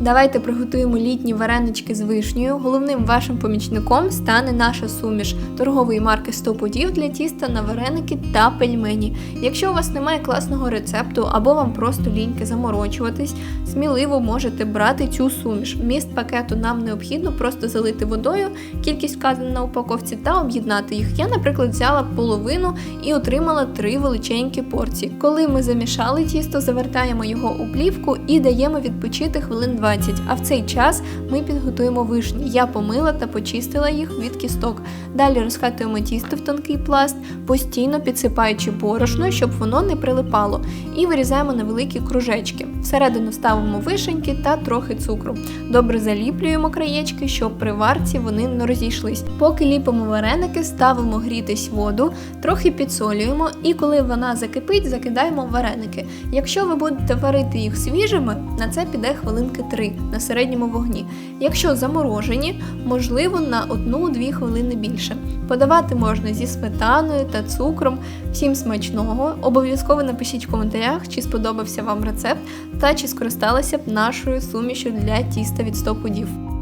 Давайте приготуємо літні варенички з вишнею. Головним вашим помічником стане наша суміш торгової марки 100 подів для тіста на вареники та пельмені. Якщо у вас немає класного рецепту або вам просто ліньки заморочуватись, сміливо можете брати цю суміш. Міст пакету нам необхідно просто залити водою, кількість вказана на упаковці та об'єднати їх. Я, наприклад, взяла половину і отримала три величенькі порції. Коли ми замішали тісто, завертаємо його у плівку і даємо відпочити хвилин 20. А в цей час ми підготуємо вишні. Я помила та почистила їх від кісток. Далі розкатуємо тісто в тонкий пласт, постійно підсипаючи борошно, щоб воно не прилипало, і вирізаємо на великі кружечки. Всередину ставимо вишеньки та трохи цукру. Добре заліплюємо краєчки, щоб при варці вони не розійшлись. Поки ліпимо вареники, ставимо грітись воду, трохи підсолюємо, і коли вона закипить, закидаємо вареники. Якщо ви будете варити їх свіжими, на це піде хвилинки 3 на середньому вогні. Якщо заморожені, можливо на 1-2 хвилини більше. Подавати можна зі сметаною та цукром. Всім смачного! Обов'язково напишіть в коментарях, чи сподобався вам рецепт та чи скористалися б нашою сумішю для тіста від 100 подів.